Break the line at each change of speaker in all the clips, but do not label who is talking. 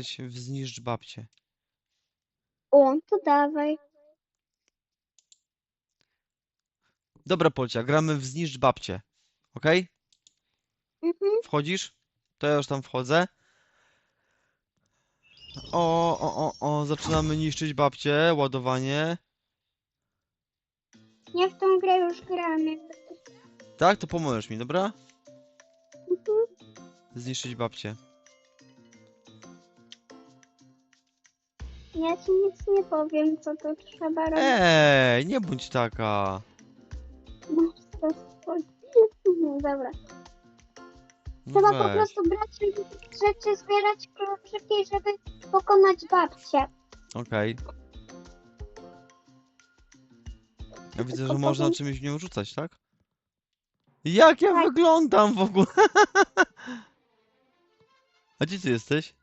zagrać w Zniszcz Babcię.
O, to dawaj.
Dobra, Polcia, gramy w Zniszcz Babcię. Okej?
Mhm.
Wchodzisz? To ja już tam wchodzę. O, o, o, o, zaczynamy niszczyć babcię, ładowanie.
Ja w tą grę już gram. jakby coś.
Tak, to pomożesz mi, dobra?
Mhm.
Zniszczyć babcię.
Ja ci nic nie powiem, co to trzeba robić.
Ej, nie bądź taka.
Masz to. No dobra.
No
Trzeba po
weź.
prostu brać rzeczy, zbierać kluczyki, żeby pokonać babcię.
Okej. Ja widzę, że
Tylko
można
powiem-
czymś w nią rzucać, tak? Jak ja
Tak.
wyglądam w ogóle? A gdzie ty jesteś?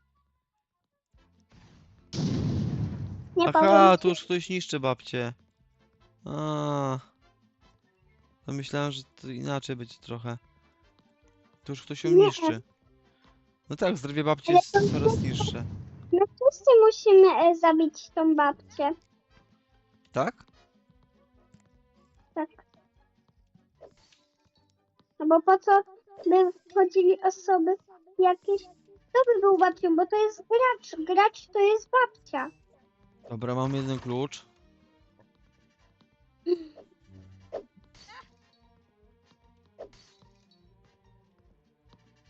Nie
Aha,
powiem.
tu już ktoś niszczy babcię. A. To myślałem, że to inaczej będzie trochę. Tu już ktoś ją
Nie.
niszczy. No tak, zdrowie babci
Ale
jest
to-
coraz niższe.
My wszyscy musimy e, zabić tą babcię.
Tak?
Tak. No bo po co by wchodzili osoby jakieś... Kto by był babcią? Bo to jest gracz. Gracz to jest babcia.
Dobra, mam jeden klucz.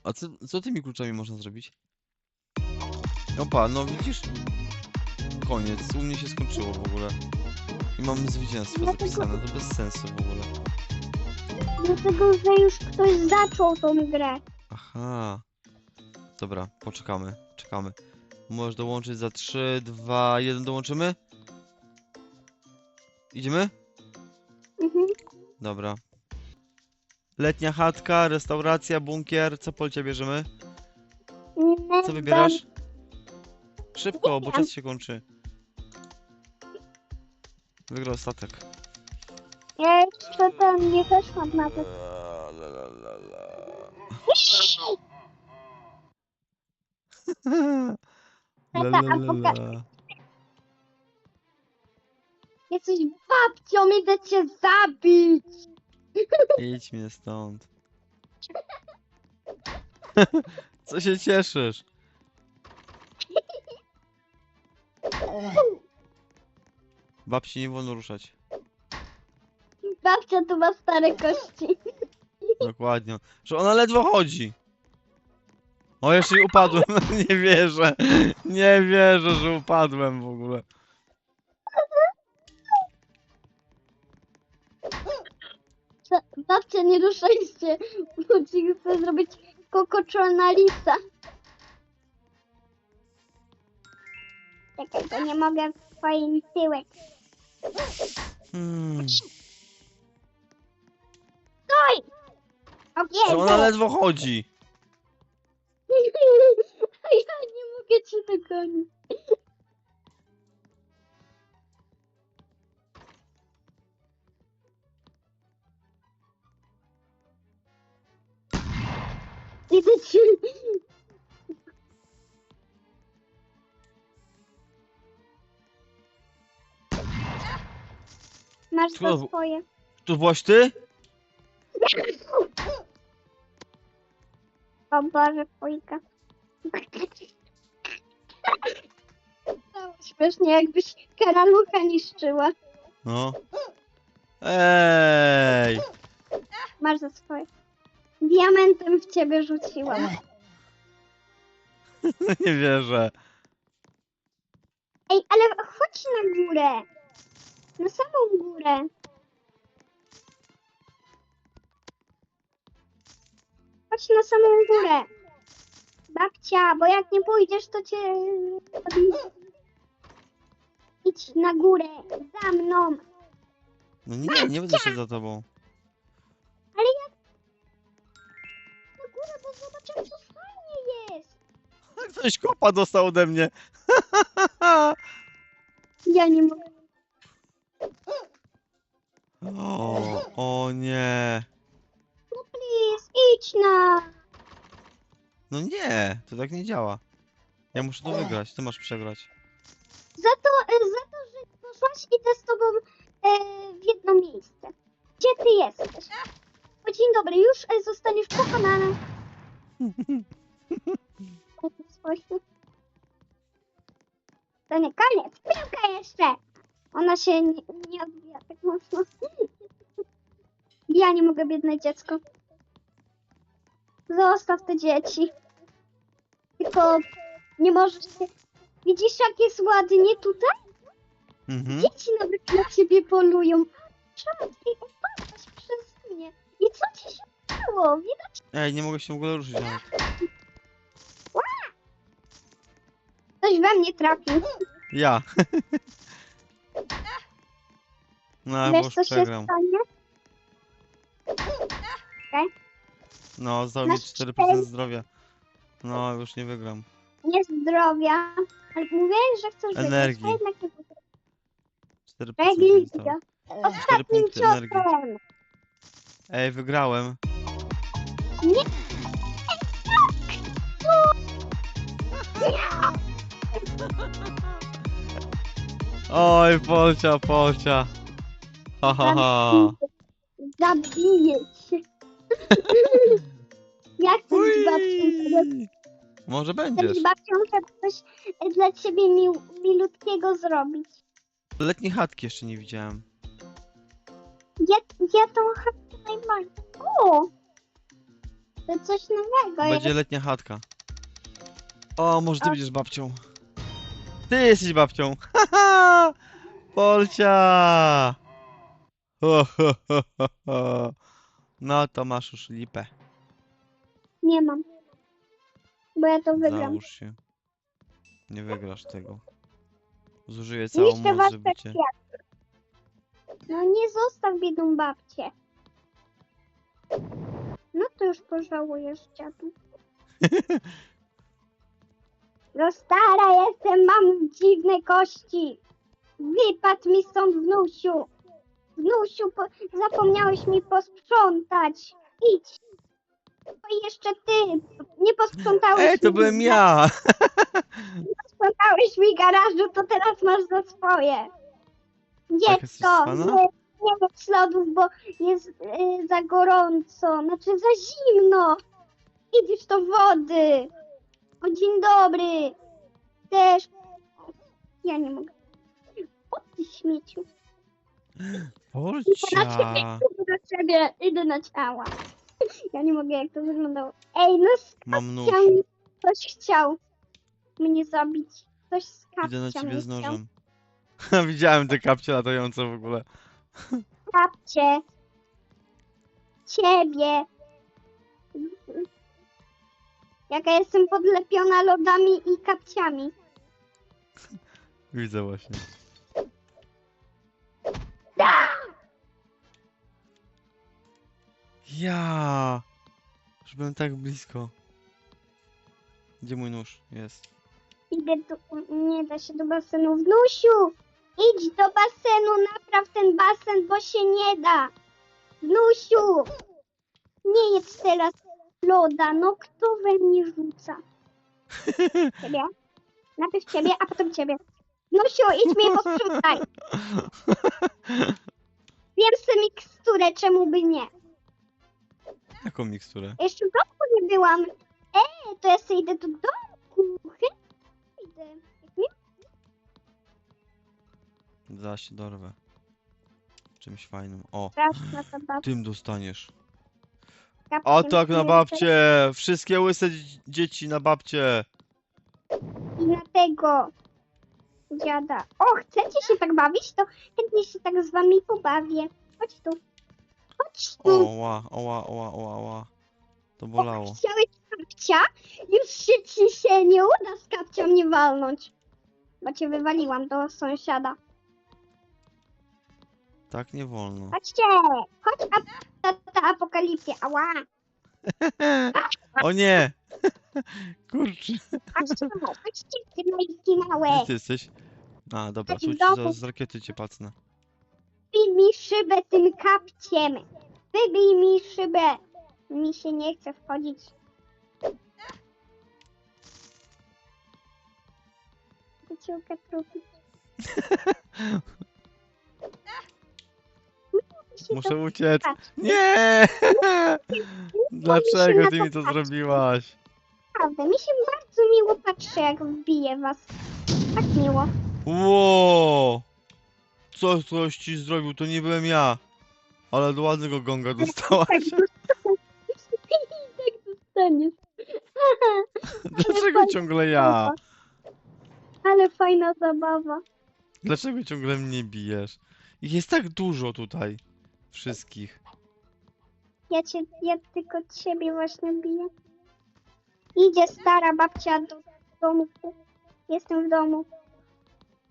A co, co tymi kluczami można zrobić? Opa, no widzisz? Koniec, u mnie się skończyło w ogóle. I mam zwycięstwo
Dlatego-
zapisane, to bez sensu w ogóle.
Dlatego, że już ktoś zaczął tą grę.
Aha. Dobra, poczekamy, czekamy. Możesz dołączyć za 3, 2, 1 dołączymy? Idziemy?
Mhm.
Dobra. Letnia chatka, restauracja, bunkier. Co Polcia bierzemy? Co wybierasz? Szybko, bo czas się kończy. Wygrał statek.
Ja jeszcze tam nie weszłam nawet.
La, la, la, la, la.
Jesteś babcią, idę cię zabić.
Idź mnie stąd. Co się cieszysz? Babci nie wolno ruszać.
Babcia tu ma stare kości.
Dokładnie. Że ona ledwo chodzi. O, jeszcze i upadłem. Nie wierzę. Nie wierzę, że upadłem w ogóle.
Babcia, nie ruszaj się, bo ci chcę zrobić kokoczona lisa. Czekaj, to nie mogę w twoim tyłek.
Hmm.
Stój! O
Że ona
Jezu!
ledwo chodzi.
Cię. Idę ci. Masz to
Kto-
swoje.
Tu byłaś ty?
O Boże, fujka. Śmiesznie, jakbyś karalucha niszczyła.
No. Ej!
Masz za swoje. Diamentem w ciebie rzuciłam.
Nie wierzę.
Ej, ale chodź na górę. Na samą górę. Chodź na samą górę. Babcia, bo jak nie pójdziesz, to cię... Idź na górę, za mną.
No nie, nie będę szedł za tobą.
Ale jak... Na górę, bo zobaczymy, co fajnie jest.
Ktoś kopa dostał ode mnie.
Ja nie mogę.
O, o nie.
No please, idź na...
No nie, to tak nie działa. Ja muszę to wygrać, ty masz przegrać.
Za to, e, za to, że poszłaś idę z tobą e, w jedno miejsce. Gdzie ty jesteś? O, dzień dobry, już e, zostaniesz pokonana. To nie koniec, piłka jeszcze. Ona się nie, nie odbija tak mocno. Ja nie mogę, biedne dziecko. Zostaw te dzieci. Tylko nie możesz się... Widzisz, jak jest ładnie tutaj?
Mhm.
Dzieci nawet na ciebie polują. Czemu ty upadłaś przez mnie? I co ci się stało? Widać,
Ej, nie mogę się w ogóle ruszyć nawet.
ktoś we mnie trafił.
Ja. No, bo
Wiesz,
już
co się
przegram.
stanie?
No, zostało mi
Masz
4%
cztery.
zdrowia. No, już nie wygram.
Nie zdrowia. Ale mówiłeś, że chcesz wygrać,
Energii.
a jednak nie wygrać.
4% mi
Religio.
zostało.
Ostatnim
punkty energii.
ciosem.
Ej, wygrałem.
Nie.
Oj, Polcia, Polcia. Ha, ha, ha.
Zabiję cię. Ja chcę
Ui. Może będziesz.
babcią, żeby coś dla ciebie mił, milutkiego zrobić.
Letniej chatki jeszcze nie widziałem.
Ja, ja tą chatkę najbardziej. O! To coś nowego.
Będzie letnia chatka. O, może ty będziesz babcią. Ty jesteś babcią. Haha! Polcia! Ho, ho, ho, ho, ho. No to masz już lipę.
Nie mam. Bo ja to wygram.
Się. Nie wygrasz tego. Zużyję całą
Niszczę
moc, żeby cię...
kwiaty. No nie zostaw biedną babcię. No to już pożałujesz, dziadu. No stara jestem, mam dziwne kości. Wypadł mi stąd wnusiu. Wnusiu, po... zapomniałeś mi posprzątać. Idź. O, jeszcze ty. Nie posprzątałeś
Ej, to
mi
byłem ja!
Posprzątałeś mi garażu, to teraz masz za swoje.
Tak, jesteś
Dziecko, nie, nie lodów, bo jest y, za gorąco, znaczy za zimno. Idziesz do wody. O, dzień dobry. Też. Ja nie mogę. O, ty śmieciu.
Polcia!
Idę na ciebie, idę na ciała. Ja nie mogę, jak to wyglądało. Ej, no
Mam nóż.
ktoś chciał mnie zabić. Ktoś z
Idę na ciebie z
chciał.
nożem. Widziałem te kapcie latające w ogóle.
Kapcie. Ciebie. Jaka jestem podlepiona lodami i kapciami.
Widzę właśnie.
Da!
Ja! Już byłem tak blisko. Gdzie mój nóż? Jest.
Idę do... Nie da się do basenu. Wnusiu! Idź do basenu, napraw ten basen, bo się nie da. Wnusiu! Nie jedz teraz loda. No kto we mnie rzuca? Ciebie? Najpierw ciebie, a potem ciebie. Wnusiu, idź mnie posprzątaj. Wiem sobie miksturę, czemu by nie.
Jaką miksturę?
Jeszcze w domku nie byłam. E, to ja sobie idę do domku. Chętnie Idę. Jak nie
Zaraz się dorwę. Czymś fajnym. O,
straszna ta babka.
tym dostaniesz.
kapcie.
O tak na babcie! Wszystkie łyse dzie- dzieci na babcie!
I na tego dziada. O, chcecie się tak bawić? To chętnie się tak z wami pobawię. Chodź tu. Chodź tu.
Oła, oła, oła, oła, oła. To bolało.
Chciałeś kapcia? Już się ci się nie uda z kapcią mnie walnąć. Bo cię wywaliłam do sąsiada.
Tak nie wolno.
Chodźcie! Chodź, ap ta, ta apokalipsja. Ała!
O nie! Kurczę,
Chodźcie, chodźcie, ty majki małe.
gdzie ty jesteś? A, dobra,
Chodź
tu
w
ci
domu.
zaraz z rakiety cię pacnę.
Wybij mi szybę tym kapciem. Wybij mi szybę. Mi się nie chce wchodzić. przyjaciółkę trupić.
Muszę uciec. Nie! Dlaczego ty mi to zrobiłaś?
Naprawdę, mi się bardzo miło patrzy, jak wbije was. Tak miło.
Ło! Co ktoś ci zrobił? To nie byłem ja. Ale do ładnego gonga dostałaś.
tak dostaniesz.
Dlaczego ciągle ja?
Ale fajna zabawa.
Dlaczego ciągle mnie bijesz? Ich jest tak dużo tutaj. Wszystkich.
Ja cię, ja tylko ciebie właśnie biję. Idzie stara babcia do domu. Jestem w domu.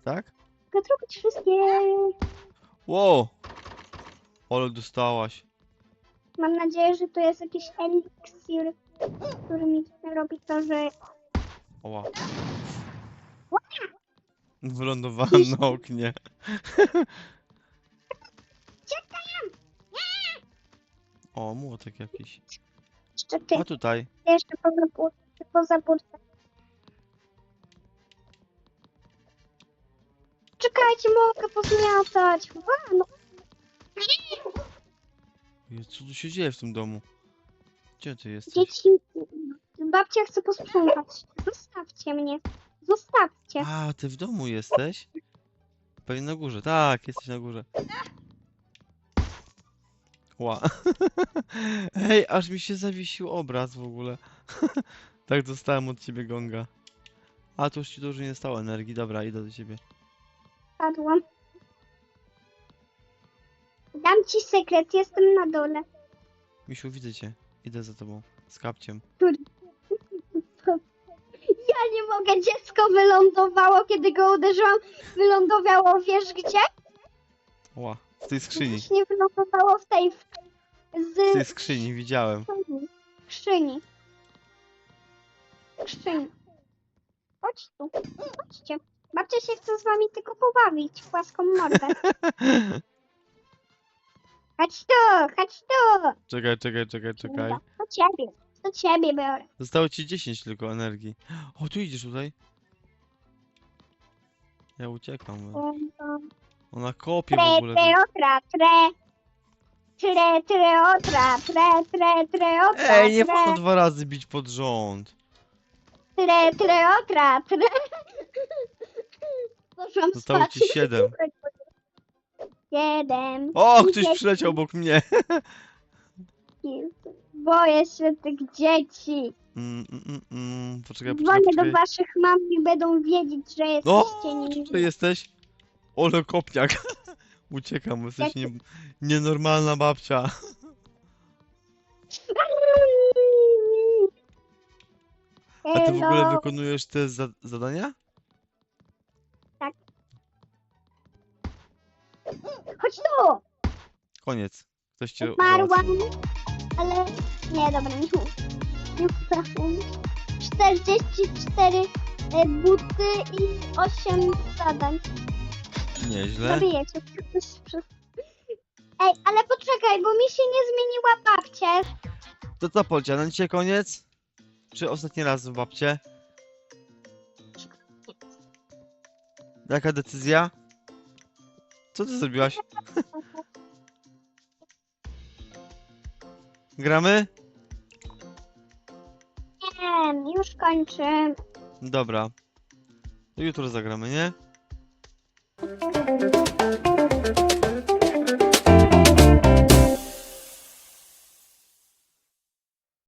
Tak?
Gotować wszystkie.
Ło! Ale dostałaś.
Mam nadzieję, że to jest jakiś eliksir, który mi robi to, że
Oła. Wylądowałem na oknie. O, młotek jakiś.
jeszcze ty,
A tutaj.
jeszcze poza, poza burtę. Czekajcie, mogę pozmiatać. Ła, no.
Jezu, Co tu się dzieje w tym domu? Gdzie ty jesteś?
Dzieci, babcia chce posprzątać. Zostawcie mnie. Zostawcie.
A, ty w domu jesteś? Pewnie na górze. Tak, jesteś na górze. Ła. Ej, aż mi się zawiesił obraz w ogóle. tak dostałem od ciebie gonga. A, to już ci dużo nie stało energii. Dobra, idę do ciebie.
Padłam. Dam ci sekret, jestem na dole.
Misiu, widzę cię. Idę za tobą. Z kapciem.
Ja nie mogę, dziecko wylądowało, kiedy go uderzyłam. Wylądowało, wiesz gdzie?
Ła, w tej skrzyni.
Właśnie wylądowało w tej... W,
W tej
z
skrzyni, widziałem.
skrzyni. Skrzyni. Chodź tu, chodźcie. Babcia się chce z wami tylko pobawić, w płaską mordę. Chodź tu, chodź tu.
Czekaj, czekaj, czekaj, czekaj.
Dobra, To ciebie, to ciebie biorę.
Zostało ci 10 tylko energii. O, tu idziesz tutaj. Ja uciekam. Ona kopie w
Tre,
ogóle.
tre, otra, tre. Tre, tre, otra, tre, tre, tre, otra,
Ej, nie
tre,
wolno dwa razy bić pod rząd.
tre, tre, otra, tre. Poszłam
Zostało
spać.
ci 7.
Jeden.
O, ktoś przyleciał obok mnie.
Boję się tych dzieci.
Mm, mm, mm, mm. Poczekaj, poczekaj,
Dzwonię do
poczekaj.
waszych mam i będą wiedzieć, że
O,
jesteście nimi.
tutaj jesteś. Ole kopniak. Uciekam, bo jesteś nie, nienormalna babcia. A ty w ogóle
Hello.
wykonujesz te za zadania?
Chodź tu!
Koniec. Ktoś cię
Umarłam,
załatwił.
ale... Nie, dobra, nie mów. Nie potrafię. 44 e, buty i 8 zadań.
Nieźle.
Zabijecie. Ej, ale poczekaj, bo mi się nie zmieniła babcia.
To co, Polcia, na dzisiaj koniec? Czy ostatni raz w babcie? Jaka decyzja? Co ty zrobiłaś? Gramy?
Nie, już kończę.
Dobra. Jutro zagramy, nie?